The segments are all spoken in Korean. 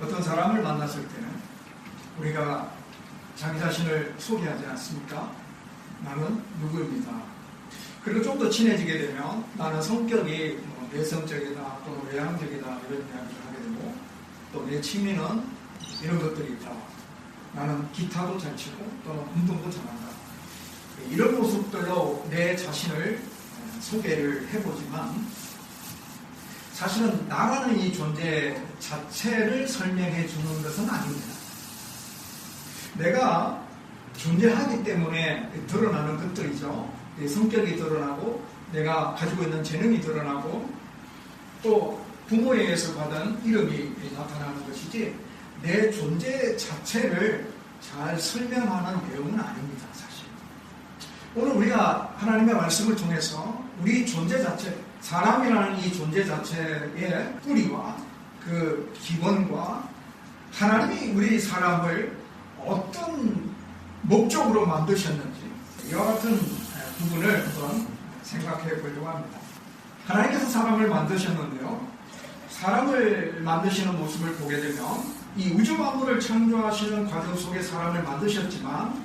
어떤 사람을 만났을 때는 우리가 자기 자신을 소개하지 않습니까? 나는 누구입니다. 그리고 좀 더 친해지게 되면 나는 성격이 뭐 내성적이다 또는 외향적이다 이런 이야기를 하게 되고 또 내 취미는 이런 것들이 있다. 나는 기타도 잘 치고 또는 운동도 잘한다. 이런 모습들로 내 자신을 소개를 해보지만 사실은 나라는 이 존재 자체를 설명해 주는 것은 아닙니다. 내가 존재하기 때문에 드러나는 것들이죠. 내 성격이 드러나고 내가 가지고 있는 재능이 드러나고 또 부모에 의해서 받은 이름이 나타나는 것이지 내 존재 자체를 잘 설명하는 내용은 아닙니다. 사실. 오늘 우리가 하나님의 말씀을 통해서 우리 존재 자체, 사람이라는 이 존재 자체의 뿌리와 그 기본과 하나님이 우리 사람을 어떤 목적으로 만드셨는지 이와 같은 부분을 한번 생각해 보려고 합니다. 하나님께서 사람을 만드셨는데요. 사람을 만드시는 모습을 보게 되면 이 우주 만물을 창조하시는 과정 속에 사람을 만드셨지만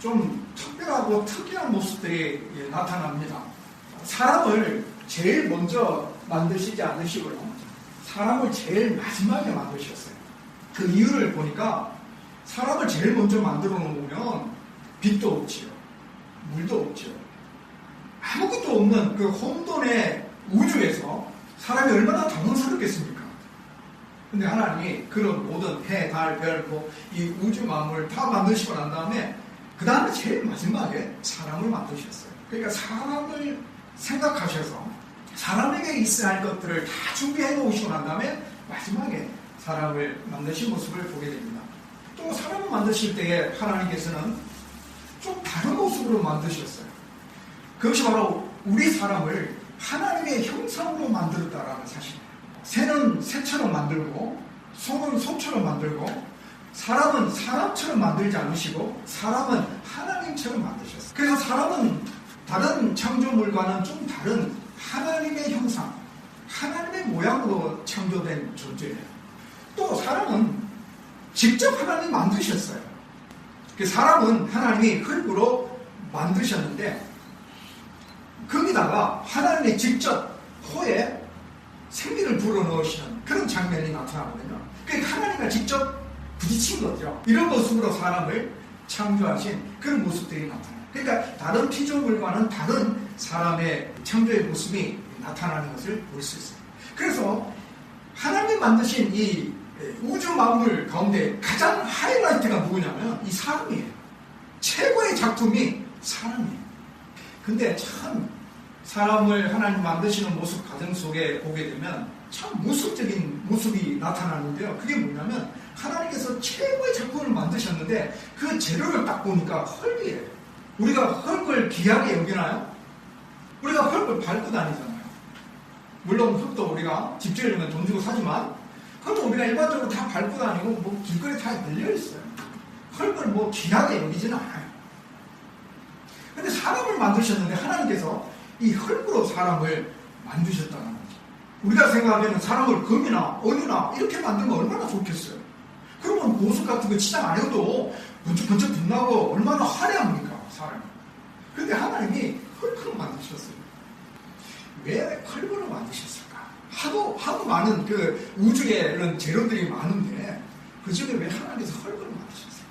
좀 특별하고 특이한 모습들이 나타납니다. 사람을 제일 먼저 만드시지 않으시고요. 사람을 제일 마지막에 만드셨어요. 그 이유를 보니까 사람을 제일 먼저 만들어 놓으면 빛도 없지요. 물도 없지요. 아무것도 없는 그 혼돈의 우주에서 사람이 얼마나 당황스럽겠습니까? 근데 하나님이 그런 모든 해, 달, 별, 뭐, 이 우주 만물 다 만드시고 난 다음에 그 다음에 제일 마지막에 사람을 만드셨어요. 그러니까 사람을 생각하셔서 사람에게 있어야 할 것들을 다 준비해 놓으시고 난 다음에 마지막에 사람을 만드신 모습을 보게 됩니다. 또 사람을 만드실 때에 하나님께서는 좀 다른 모습으로 만드셨어요. 그것이 바로 우리 사람을 하나님의 형상으로 만들었다라는 사실이에요. 새는 새처럼 만들고 소는 소처럼 만들고 사람은 사람처럼 만들지 않으시고 사람은 하나님처럼 만드셨어요. 그래서 사람은 다른 창조물과는 좀 다른 하나님의 형상, 하나님의 모양으로 창조된 존재예요. 또 사람은 직접 하나님 만드셨어요. 그 사람은 하나님이 흙으로 만드셨는데 거기다가 하나님이 직접 코에 생기를 불어넣으시는 그런 장면이 나타나거든요. 그러니까 하나님과 직접 부딪힌 거죠. 이런 모습으로 사람을 창조하신 그런 모습들이 나타나요. 그러니까 다른 피조물과는 다른 사람의 창조의 모습이 나타나는 것을 볼 수 있어요. 그래서 하나님 만드신 이 우주 만물 가운데 가장 하이라이트가 누구냐면 이 사람이에요. 최고의 작품이 사람이에요. 근데 참 사람을 하나님 만드시는 모습 과정 속에 보게 되면 참 모습적인 모습이 나타나는데요. 그게 뭐냐면 하나님께서 최고의 작품을 만드셨는데 그 재료를 딱 보니까 헐이에요. 우리가 헐을 귀하게 여기나요? 우리가 헐을 밟고 다니잖아요. 물론 흙도 우리가 집 지으려면 돈 주고 사지만 그것도 우리가 일반적으로 다 밟고 다니고 뭐 길거리에 다 널려 있어요. 헐을 뭐 귀하게 여기지는 않아요. 근데 사람을 만드셨는데 하나님께서 이 흙으로 사람을 만드셨다는 거죠. 우리가 생각하면 사람을 금이나 은이나 이렇게 만들면 얼마나 좋겠어요. 그러면 보석 같은 거 치장 안 해도 번쩍 번쩍 빛나고 얼마나 화려합니까, 사람이. 근데 하나님이 흙으로 만드셨어요. 왜 흙으로 만드셨을까? 하도, 하도 많은 그 우주에 이런 재료들이 많은데 그 중에 왜 하나님께서 흙으로 만드셨어요?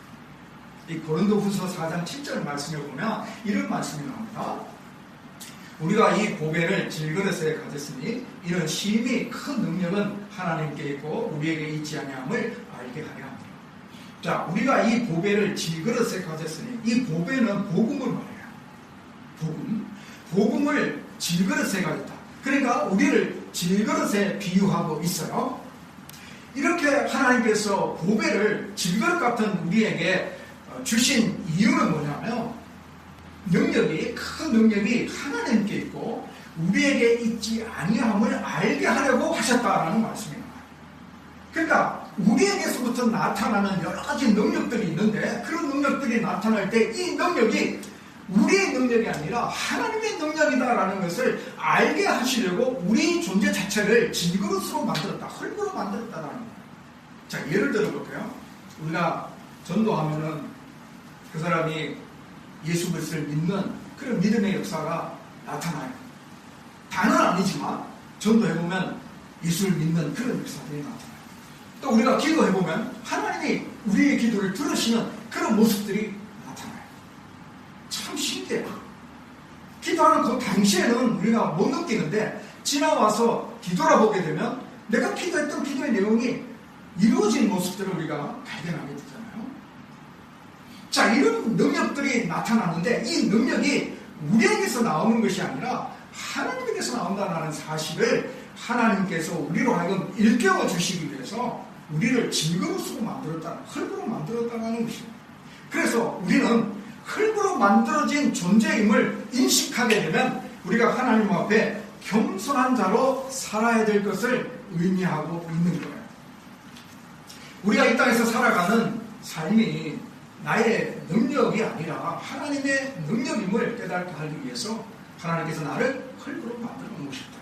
이 고린도 후서 4장 7절 말씀에 보면 이런 말씀이 나옵니다. 우리가 이 보배를 질그릇에 가졌으니 이런 심히 큰 능력은 하나님께 있고 우리에게 있지 아니함을 알게 하려 합니다. 자, 우리가 이 보배를 질그릇에 가졌으니 이 보배는 복음을 말해요. 복음. 복음을 질그릇에 가졌다. 그러니까 우리를 질그릇에 비유하고 있어요. 이렇게 하나님께서 보배를 질그릇 같은 우리에게 주신 이유는 뭐냐면 능력이 큰 능력이 하나님께 있고 우리에게 있지 아니함을 알게 하려고 하셨다라는 말씀입니다. 그러니까 우리에게서부터 나타나는 여러 가지 능력들이 있는데 그런 능력들이 나타날 때 이 능력이 우리의 능력이 아니라 하나님의 능력이다라는 것을 알게 하시려고 우리 존재 자체를 질그릇으로 만들었다, 흙으로 만들었다라는 거예요. 자, 예를 들어볼까요? 우리가 전도하면은 그 사람이 예수 그리스도를 믿는 그런 믿음의 역사가 나타나요. 다는 아니지만 전도해 보면 예수를 믿는 그런 역사들이 나타나요. 또 우리가 기도해 보면 하나님이 우리의 기도를 들으시는 그런 모습들이 나타나요. 참 신기해요. 기도하는 그 당시에는 우리가 못 느끼는데 지나와서 뒤돌아보게 되면 내가 기도했던 기도의 내용이 이루어진 모습들을 우리가 발견하게 되잖아요. 자, 이런 능력들이 나타나는데 이 능력이 우리에게서 나오는 것이 아니라 하나님에게서 나온다는 사실을 하나님께서 우리로 하여금 일깨워 주시기 위해서 우리를 질그릇으로 만들었다, 흙으로 만들었다는 것입니다. 그래서 우리는 흙으로 만들어진 존재임을 인식하게 되면 우리가 하나님 앞에 겸손한 자로 살아야 될 것을 의미하고 있는 거예요. 우리가 이 땅에서 살아가는 삶이 나의 능력이 아니라 하나님의 능력임을 깨닫게 하기 위해서 하나님께서 나를 흙으로 만들어 놓으셨다.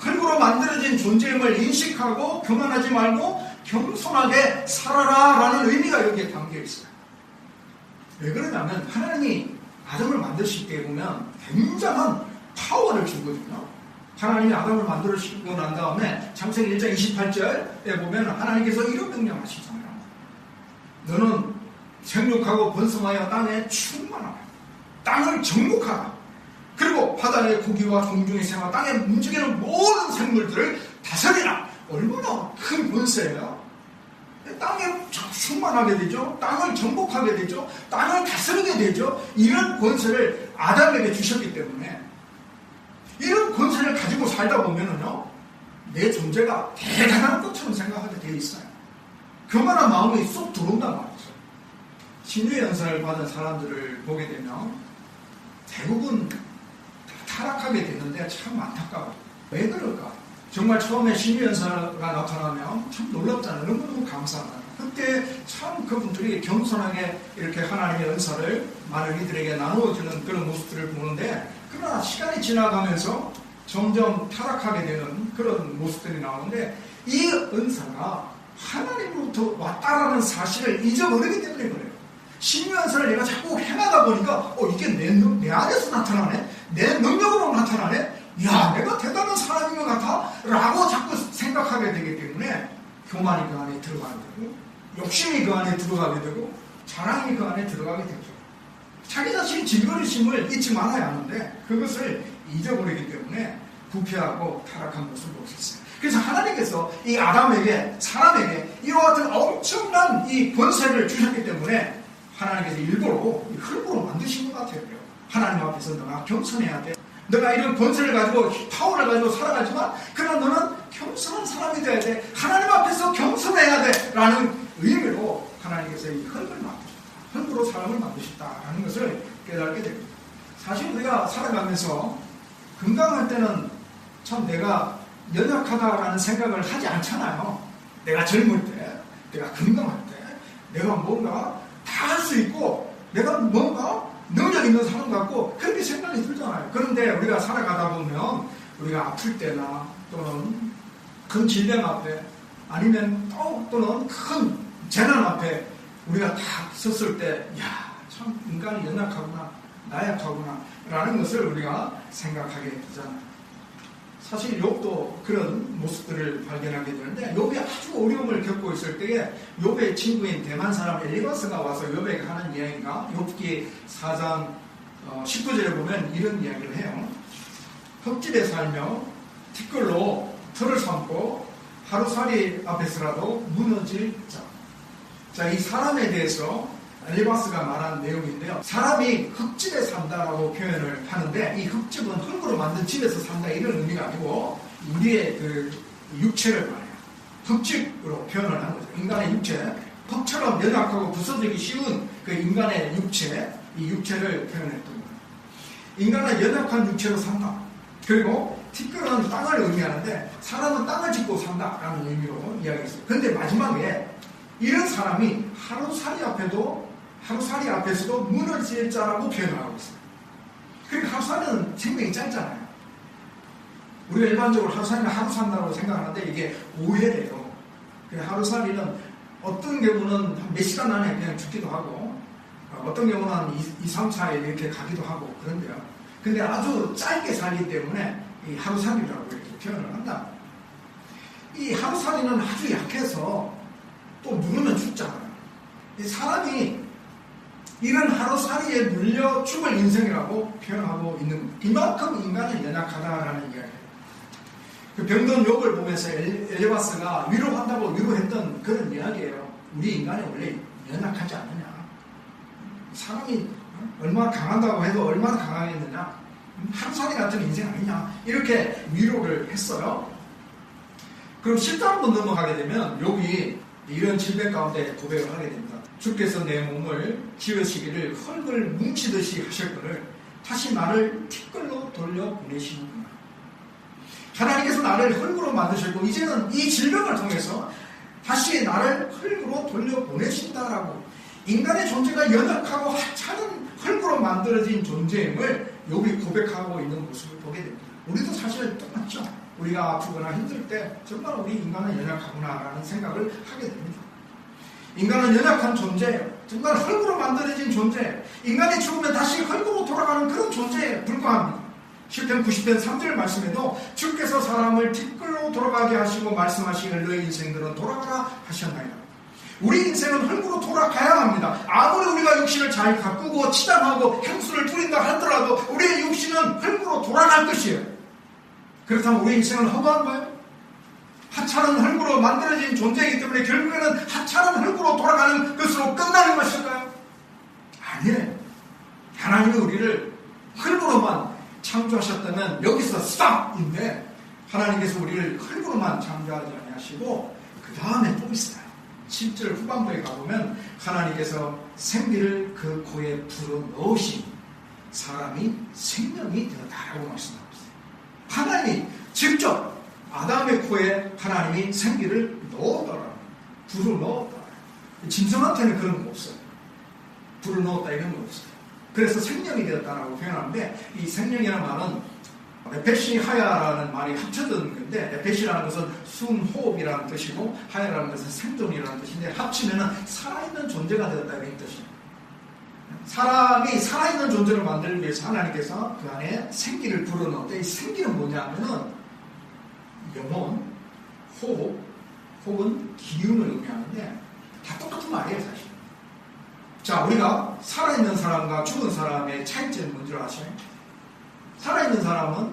흙으로 만들어진 존재임을 인식하고 교만하지 말고 겸손하게 살아라 라는 의미가 여기에 담겨 있어요. 왜 그러냐면 하나님이 아담을 만드실 때 보면 굉장한 파워를 주거든요. 하나님이 아담을 만들어주고 난 다음에 창세기 1장 28절에 보면 하나님께서 이런 명령하시잖아요. 너는 생육하고 번성하여 땅에 충만하라. 땅을 정복하라. 그리고 바다의 고기와 공중의 생화, 땅에 움직이는 모든 생물들을 다스리라. 얼마나 큰 권세예요. 땅에 충만하게 되죠. 땅을 정복하게 되죠. 땅을 다스리게 되죠. 이런 권세를 아담에게 주셨기 때문에 이런 권세를 가지고 살다 보면은요, 내 존재가 대단한 것처럼 생각하게 돼 있어요. 교만한 마음이 쏙 들어온단 말이죠. 신유 연설을 받은 사람들을 보게 되면 대부분 타락하게 되는데 참 안타까워요. 왜 그럴까? 정말 처음에 신유 연설가 나타나면 참 놀랍잖아요. 너무너무 감사하다. 그때 참 그분들이 겸손하게 이렇게 하나님의 은사를 많은 이들에게 나누어주는 그런 모습들을 보는데 그러나 시간이 지나가면서 점점 타락하게 되는 그런 모습들이 나오는데 이 은사가 하나님으로부터 왔다라는 사실을 잊어버리기 때문에 그래요. 신유한사를 내가 자꾸 행하다 보니까 어 이게 내, 내 안에서 나타나네? 내 능력으로 나타나네? 야 내가 대단한 사람인 것 같아? 라고 자꾸 생각하게 되기 때문에 교만이 그 안에 들어가게 되고 욕심이 그 안에 들어가게 되고 자랑이 그 안에 들어가게 되죠. 자기 자신의 질거리심을 잊지 말아야 하는데 그것을 잊어버리기 때문에 부패하고 타락한 모습을 있어요. 그래서 하나님께서 이 아담에게 사람에게 이와 같은 엄청난 이 권세를 주셨기 때문에 하나님께서 일부러 흙으로 만드신 것 같아요. 하나님 앞에서 너가 겸손해야 돼. 너가 이런 권세를 가지고 파워를 가지고 살아가지만 그러나 너는 겸손한 사람이 돼야 돼. 하나님 앞에서 겸손해야 돼. 라는 의미로 하나님께서 이 흙을 만드셨다. 흙으로 사람을 만드셨다라는 것을 깨닫게 됩니다. 사실 우리가 살아가면서 건강할 때는 참 내가 연약하다라는 생각을 하지 않잖아요. 내가 젊을 때, 내가 건강할 때, 내가 뭔가 다 할 수 있고, 내가 뭔가 능력 있는 사람 같고, 그렇게 생각이 들잖아요. 그런데 우리가 살아가다 보면, 우리가 아플 때나, 또는 큰 질병 앞에, 아니면 또, 또는 큰 재난 앞에, 우리가 딱 섰을 때, 야, 참, 인간이 연약하구나, 나약하구나, 라는 것을 우리가 생각하게 되잖아요. 사실 욥도 그런 모습들을 발견하게 되는데 욥이 아주 어려움을 겪고 있을 때에 욥의 친구인 대만 사람 엘리바스가 와서 욥에게 하는 이야기가 욥기 4장 19절에 보면 이런 이야기를 해요. 흙집에 살며 티끌로 틀을 삼고 하루살이 앞에서라도 무너질 자. 자, 이 사람에 대해서 엘리바스가 말한 내용인데요. 사람이 흙집에 산다라고 표현을 하는데 이 흙집은 흙으로 만든 집에서 산다 이런 의미가 아니고 우리의 그 육체를 말해요. 흙집으로 표현을 하는 거죠. 인간의 육체. 흙처럼 연약하고 부서지기 쉬운 그 인간의 육체, 이 육체를 표현했던 거예요. 인간은 연약한 육체로 산다. 그리고 티끌은 땅을 의미하는데 사람은 땅을 짓고 산다라는 의미로 이야기했어요. 근데 마지막에 이런 사람이 하루살이 앞에도 하루살이 앞에서도 무너질 자라고 표현을 하고 있어요. 그러니까 하루살이는 생명이 짧잖아요. 우리가 일반적으로 하루살이는 하루 산다고 생각하는데 이게 오해래요. 그 하루살이는 어떤 경우는 한몇 시간 안에 그냥 죽기도 하고 어, 어떤 경우는 한 2, 3, 4일 이렇게 가기도 하고 그런데요. 근데 아주 짧게 살기 때문에 이 하루살이라고 이렇게 표현을 한다. 이 하루살이는 아주 약해서 또 누르면 죽잖아요. 이 사람이 이런 하루살이에 물려 죽을 인생이라고 표현하고 있는 겁니다. 이만큼 인간이 연약하다라는 이야기예요. 그 병든 욕을 보면서 엘리바스가 위로한다고 위로했던 그런 이야기예요. 우리 인간이 원래 연약하지 않느냐. 사람이 얼마나 강한다고 해도 얼마나 강하겠느냐. 하루살이 같은 인생 아니냐. 이렇게 위로를 했어요. 그럼 10단번 넘어가게 되면 욕이 이런 질병 가운데 고백을 하게 됩니다. 주께서 내 몸을 지으시기를 흙을 뭉치듯이 하셨거늘 다시 나를 티끌로 돌려 보내시는구나. 하나님께서 나를 흙으로 만드셨고 이제는 이 질병을 통해서 다시 나를 흙으로 돌려 보내신다라고 인간의 존재가 연약하고 하찮은 흙으로 만들어진 존재임을 여기 고백하고 있는 모습을 보게 됩니다. 우리도 사실 똑같죠. 우리가 아프거나 힘들 때 정말 우리 인간은 연약하구나라는 생각을 하게 됩니다. 인간은 연약한 존재예요. 정말 흙으로 만들어진 존재예요. 인간이 죽으면 다시 흙으로 돌아가는 그런 존재에 불과합니다. 10편 90편 3절 말씀에도 주께서 사람을 티끌로 돌아가게 하시고 말씀하시는 너희 인생들은 돌아가라 하셨나이다. 우리 인생은 흙으로 돌아가야 합니다. 아무리 우리가 육신을 잘 가꾸고 치장하고 행수를 부린다 하더라도 우리의 육신은 흙으로 돌아갈 것이에요. 그렇다면 우리 인생은 허무한가요? 하찮은 흙으로 만들어진 존재이기 때문에 결국에는 하찮은 흙으로 돌아가는 것으로 끝나는 것일까요? 아니에요. 하나님이 우리를 흙으로만 창조하셨다면 여기서 스탑인데 하나님께서 우리를 흙으로만 창조하지 아니하시고 그 다음에 또 있어요. 7절 후반부에 가보면 하나님께서 생기를 그 코에 불어 넣으신 사람이 생명이 되었다라고 말씀하고 있어요. 하나님이 직접 아담의 코에 하나님이 생기를 넣었더라. 불을 넣었다. 짐승한테는 그런 거 없어요. 불을 넣었다 이런 거 없어요. 그래서 생명이 되었다라고 표현하는데 이 생명이라는 말은 에페시 하야라는 말이 합쳐진 건데 에페시라는 것은 숨호흡이라는 뜻이고 하야라는 것은 생존이라는 뜻인데 합치면은 살아있는 존재가 되었다 이런 뜻이에요. 사람이 살아있는 존재를 만들기 위해서 하나님께서 그 안에 생기를 불어넣을 이 생기는 뭐냐면은 영혼, 호흡, 혹은 기운을 의미하는데 다 똑같은 말이에요 사실. 자 우리가 살아있는 사람과 죽은 사람의 차이점이 뭔지 아시나요? 살아있는 사람은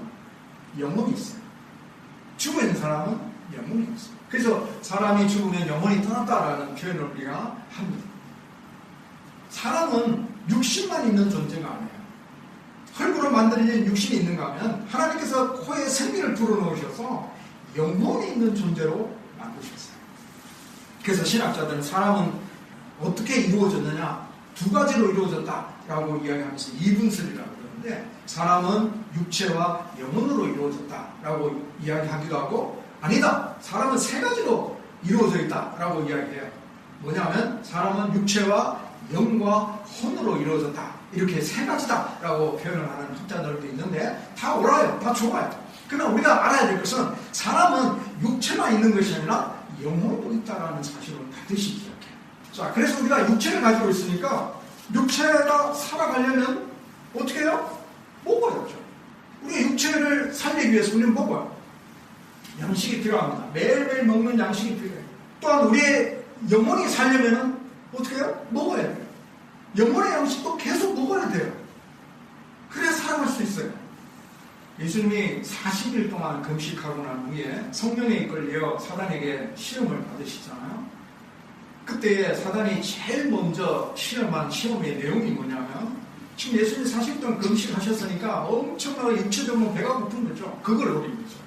영혼이 있어요. 죽어 있는 사람은 영혼이 없어요. 그래서 사람이 죽으면 영혼이 떠났다라는 표현을 우리가 합니다. 사람은 육신만 있는 존재가 아니에요. 흙으로 만들어진 육신이 있는가 하면 하나님께서 코에 생기를 불어넣으셔서 영혼이 있는 존재로 만드셨어요. 그래서 신학자들은 사람은 어떻게 이루어졌느냐 두 가지로 이루어졌다라고 이야기하면서 이분설이라고 그러는데 사람은 육체와 영혼으로 이루어졌다라고 이야기하기도 하고 아니다 사람은 세 가지로 이루어져 있다라고 이야기해요. 뭐냐면 사람은 육체와 영과 혼으로 이루어졌다 이렇게 세 가지다라고 표현을 하는 학자들도 있는데 다 옳아요, 다 좋아요. 그러나 우리가 알아야 될 것은 사람은 육체만 있는 것이 아니라 영혼도 있다라는 사실을 반드시 기억해요. 자, 그래서 우리가 육체를 가지고 있으니까 육체가 살아가려면 어떻게 해요? 먹어야죠. 우리 육체를 살리기 위해서 우리는 먹어요. 양식이 필요합니다. 매일매일 먹는 양식이 필요해요. 또한 우리의 영혼이 살려면 어떻게 해요? 먹어야 돼요. 영혼의 양식도 계속 먹어야 돼요. 그래야 살아갈 수 있어요. 예수님이 40일 동안 금식하고 난 후에 성령에 이끌려 사단에게 시험을 받으시잖아요. 그때 사단이 제일 먼저 시험한 시험의 내용이 뭐냐면 지금 예수님 40일 동안 금식하셨으니까 엄청나게 육체적으로 배가 고픈 거죠. 그걸 노린 거죠.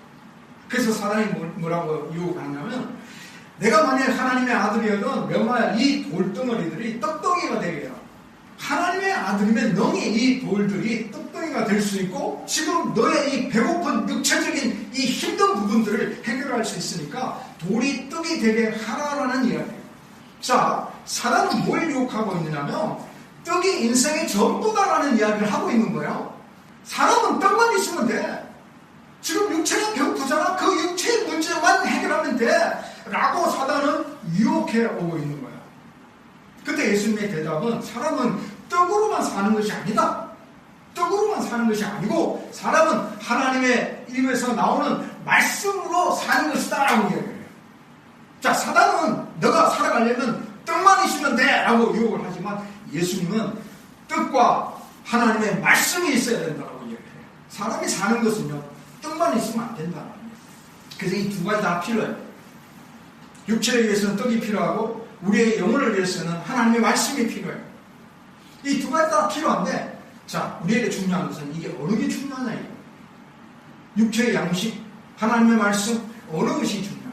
그래서 사단이 뭐라고 유혹하냐면 내가 만약 하나님의 아들이어도 명하여 이 돌덩어리들이 떡덩이가 되게 해라. 하나님의 아들이면 너희 이 돌들이 떡덩이가 될 수 있고 지금 너의 이 배고픈 육체적인 이 힘든 부분들을 해결할 수 있으니까 돌이 떡이 되게 하라라는 이야기예요. 자, 사람은 뭘 유혹하고 있느냐면 떡이 인생의 전부다라는 이야기를 하고 있는 거예요. 사람은 떡만 있으면 돼. 지금 육체가 배고프잖아. 그 육체의 문제만 해결하면 돼. 라고 사단은 이렇게 오고 있는. 그 때 예수님의 대답은 사람은 떡으로만 사는 것이 아니다. 떡으로만 사는 것이 아니고 사람은 하나님의 입에서 나오는 말씀으로 사는 것이다. 라고 이야기해요. 자, 사단은 너가 살아가려면 떡만 있으면 돼. 라고 유혹을 하지만 예수님은 떡과 하나님의 말씀이 있어야 된다고 이야기해요. 사람이 사는 것은요, 떡만 있으면 안 된다. 그래서 이 두 가지 다 필요해요. 육체를 위해서는 떡이 필요하고 우리의 영혼을 위해서는 하나님의 말씀이 필요해요. 이 두 가지 다 필요한데 자 우리에게 중요한 것은 이게 어느 게 중요하냐 이거. 육체의 양식, 하나님의 말씀 어느 것이 중요하냐.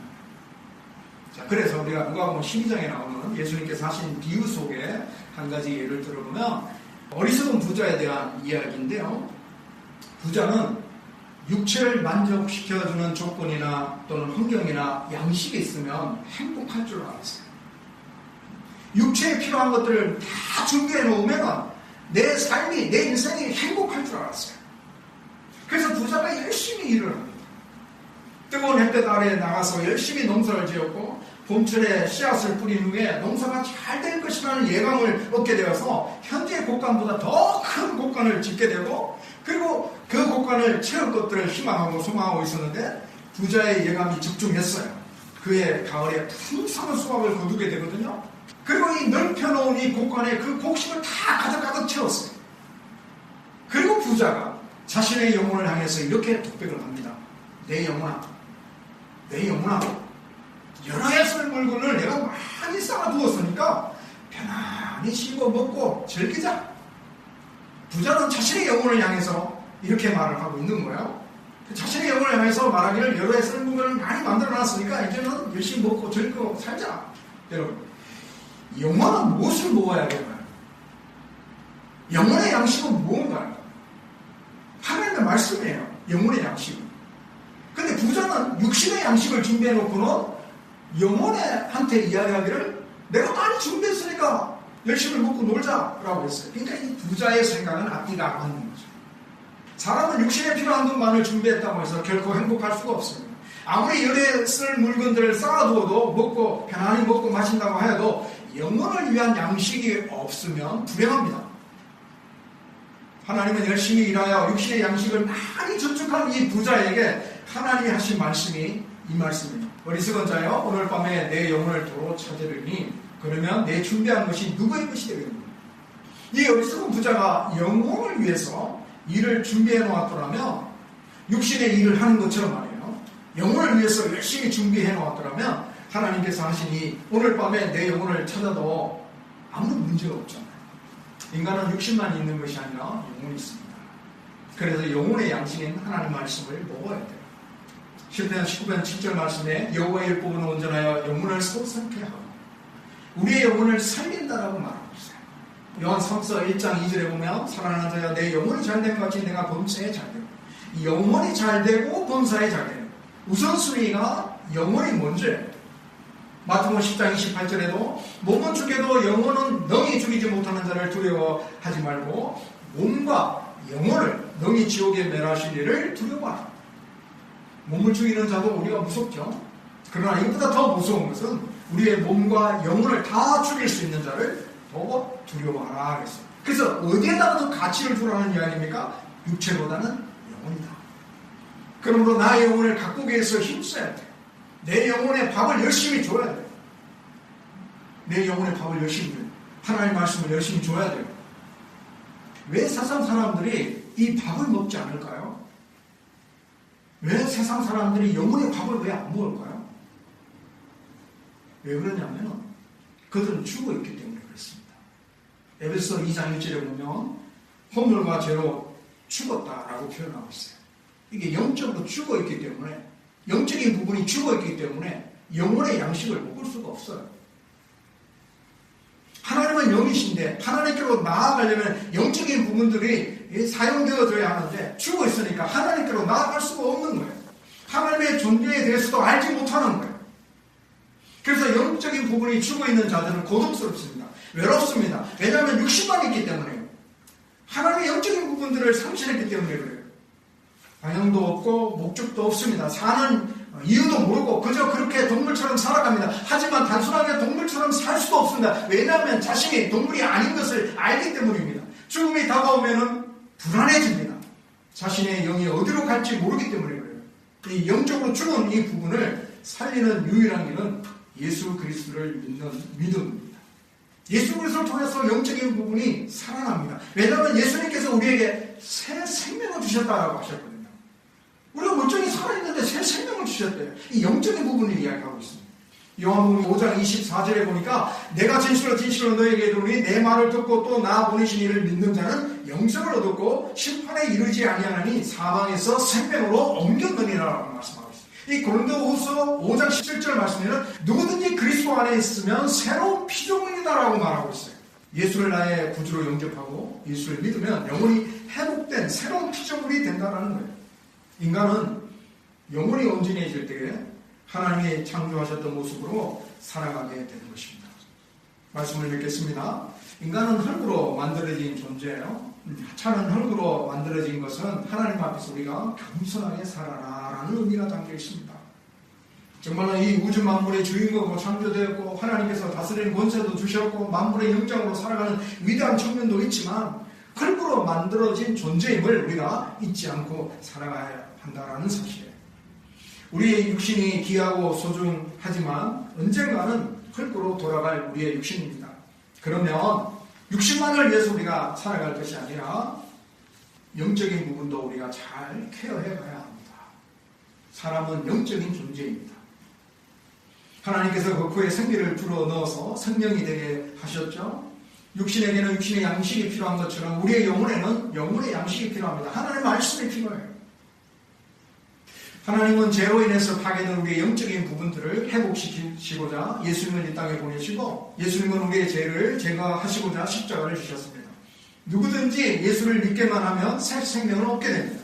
자 그래서 우리가 누가복음 12장에 나오는 예수님께서 하신 비유 속에 한 가지 예를 들어보면 어리석은 부자에 대한 이야기인데요. 부자는 육체를 만족시켜주는 조건이나 또는 환경이나 양식이 있으면 행복할 줄 알았어요. 육체에 필요한 것들을 다 준비해 놓으면 내 삶이, 내 인생이 행복할 줄 알았어요. 그래서 부자가 열심히 일을 합니다. 뜨거운 햇볕 아래에 나가서 열심히 농사를 지었고 봄철에 씨앗을 뿌린 후에 농사가 잘 될 것이라는 예감을 얻게 되어서 현재 곡간보다 더 큰 곡간을 짓게 되고 그리고 그 곡간을 채울 것들을 희망하고 소망하고 있었는데 부자의 예감이 집중했어요. 그의 가을에 풍성한 수확을 거두게 되거든요. 그리고 이 넓혀놓은 이 곡간에 그 곡식을 다 가득가득 채웠어요. 그리고 부자가 자신의 영혼을 향해서 이렇게 독백을 합니다. 내 영혼아, 내 영혼아, 여러 해설 물건을 내가 많이 쌓아두었으니까 편안히 씹어 먹고 즐기자. 부자는 자신의 영혼을 향해서 이렇게 말을 하고 있는 거예요. 자신의 영혼을 향해서 말하기를 여러 해설 물건을 많이 만들어 놨으니까 이제는 열심히 먹고 즐기고 살자. 여러분, 영혼은 무엇을 먹어야 되나요? 영혼의 양식은 무언가요? 하나님의 말씀이에요. 영혼의 양식은. 근데 부자는 육신의 양식을 준비해 놓고는 영혼의 한테 이야기하기를 내가 많이 준비했으니까 열심히 먹고 놀자라고 했어요. 그러니까 이 부자의 생각은 앞뒤가 안 맞는 거죠. 사람은 육신에 필요한 것만을 준비했다고 해서 결코 행복할 수가 없습니다. 아무리 열에 쓸 물건들을 쌓아두어도 먹고 편안히 먹고 마신다고 해도 영혼을 위한 양식이 없으면 불행합니다. 하나님은 열심히 일하여 육신의 양식을 많이 저축한 이 부자에게 하나님이 하신 말씀이 이 말씀입니다. 어리석은 자여 오늘 밤에 내 영혼을 도로 찾으리니 그러면 내 준비한 것이 누구의 것이 되겠느냐. 이 어리석은 부자가 영혼을 위해서 일을 준비해 놓았더라면 육신의 일을 하는 것처럼 말이에요. 영혼을 위해서 열심히 준비해 놓았더라면 하나님께서 하시니 오늘 밤에 내 영혼을 찾아도 아무런 문제가 없잖아요. 인간은 육신만 있는 것이 아니라 영혼이 있습니다. 그래서 영혼의 양식인 하나님 말씀을 먹어야 돼요. 10편 19편 7절 말씀에 여호와의 율법은 온전하여 영혼을 소상케 하고 우리의 영혼을 살린다라고 말하고 있어요. 요한 3서 1장 2절에 보면 사랑하는 자여 내 영혼이 잘된 것 같이 내가 범사에 잘되고 영혼이 잘되고 범사에 잘되고 우선순위가 영혼이 뭔지 마태복음 10장 28절에도 몸은 죽여도 영혼은 능히 죽이지 못하는 자를 두려워하지 말고 몸과 영혼을 능히 지옥에 일을 두려워하라. 몸을 죽이는 자도 우리가 무섭죠. 그러나 이보다 더 무서운 것은 우리의 몸과 영혼을 다 죽일 수 있는 자를 더 두려워하라 그랬어요. 그래서 어디에다가 더 가치를 두라는 이야기입니까? 육체보다는 영혼이다. 그러므로 나의 영혼을 가꾸기 위해서 힘써야 돼. 내 영혼의 밥을 열심히 줘야 돼. 내 영혼의 밥을 열심히 줘. 하나님의 말씀을 열심히 줘야 돼요. 왜 세상 사람들이 이 밥을 먹지 않을까요? 왜 세상 사람들이 영혼의 밥을 왜 안 먹을까요? 왜 그러냐면 그들은 죽어 있기 때문에 그렇습니다. 에베소 2장 1절에 보면 혼물과 죄로 죽었다라고 표현하고 있어요. 이게 영적으로 죽어 있기 때문에 영적인 부분이 죽어 있기 때문에 영혼의 양식을 먹을 수가 없어요. 하나님은 영이신데 하나님께로 나아가려면 영적인 부분들이 사용되어져야 하는데 죽어 있으니까 하나님께로 나아갈 수가 없는 거예요. 하나님의 존재에 대해서도 알지 못하는 거예요. 그래서 영적인 부분이 죽어 있는 자들은 고독스럽습니다. 외롭습니다. 왜냐하면 육신만 있기 때문에요. 하나님의 영적인 부분들을 상실했기 때문에 그래요. 방향도 없고 목적도 없습니다. 사는 이유도 모르고 그저 그렇게 동물처럼 살아갑니다. 하지만 단순하게 동물처럼 살 수도 없습니다. 왜냐하면 자신이 동물이 아닌 것을 알기 때문입니다. 죽음이 다가오면은 불안해집니다. 자신의 영이 어디로 갈지 모르기 때문에 그래요. 이 영적으로 죽은 이 부분을 살리는 유일한 길은 예수 그리스도를 믿는 믿음입니다. 예수 그리스도를 통해서 영적인 부분이 살아납니다. 왜냐하면 예수님께서 우리에게 새 생명을 주셨다라고 하셨거든요. 우리가 멀쩡히 살아있는데 새 생명을 주셨대요. 이 영적인 부분을 이야기하고 있습니다. 요한복음 5장 24절에 보니까 내가 진실로 진실로 너에게 이르노니 내 말을 듣고 또 나 보내신 이를 믿는 자는 영생을 얻었고 심판에 이르지 아니하나니 사망에서 생명으로 옮겼느니라라고 말씀하고 있습니다. 이 고린도후서 5장 17절 말씀에는 누구든지 그리스도 안에 있으면 새로운 피조물이다라고 말하고 있어요. 예수를 나의 구주로 영접하고 예수를 믿으면 영혼이 회복된 새로운 피조물이 된다는 거예요. 인간은 영혼이 온전해질 때에 하나님이 창조하셨던 모습으로 살아가게 되는 것입니다. 말씀을 읽겠습니다. 인간은 흙으로 만들어진 존재예요. 하찮은 흙으로 만들어진 것은 하나님 앞에서 우리가 겸손하게 살아라라는 의미가 담겨 있습니다. 정말로 이 우주 만물의 주인공으로 창조되었고 하나님께서 다스리는 권세도 주셨고 만물의 영장으로 살아가는 위대한 측면도 있지만 흙으로 만들어진 존재임을 우리가 잊지 않고 살아가야 한다라는 사실이에요. 우리의 육신이 귀하고 소중하지만 언젠가는 흙으로 돌아갈 우리의 육신입니다. 그러면 육신만을 위해서 우리가 살아갈 것이 아니라 영적인 부분도 우리가 잘 케어해 가야 합니다. 사람은 영적인 존재입니다. 하나님께서 그 코에 생기를 불어 넣어서 생명이 되게 하셨죠. 육신에게는 육신의 양식이 필요한 것처럼 우리의 영혼에는 영혼의 양식이 필요합니다. 하나님의 말씀이 필요해요. 하나님은 죄로 인해서 파괴된 우리의 영적인 부분들을 회복시키시고자 예수님을 이 땅에 보내시고 예수님은 우리의 죄를 제거하시고자 십자가를 주셨습니다. 누구든지 예수를 믿게만 하면 새 생명을 얻게 됩니다.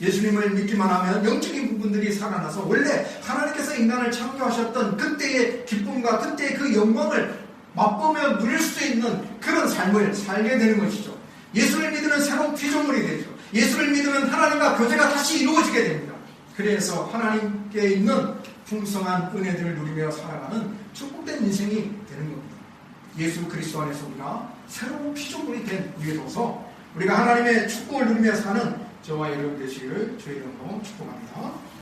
예수님을 믿기만 하면 영적인 부분들이 살아나서 원래 하나님께서 인간을 창조하셨던 그때의 기쁨과 그때의 그 영광을 맛보며 누릴 수 있는 그런 삶을 살게 되는 것이죠. 예수를 믿으면 새로운 피조물이 되죠. 예수를 믿으면 하나님과 교제가 다시 이루어지게 됩니다. 그래서 하나님께 있는 풍성한 은혜들을 누리며 살아가는 축복된 인생이 되는 겁니다. 예수 그리스도 안에서 우리가 새로운 피조물이 된 우리로서 우리가 하나님의 축복을 누리며 사는 저와 여러분 되시기를 주의 이름으로 축복합니다.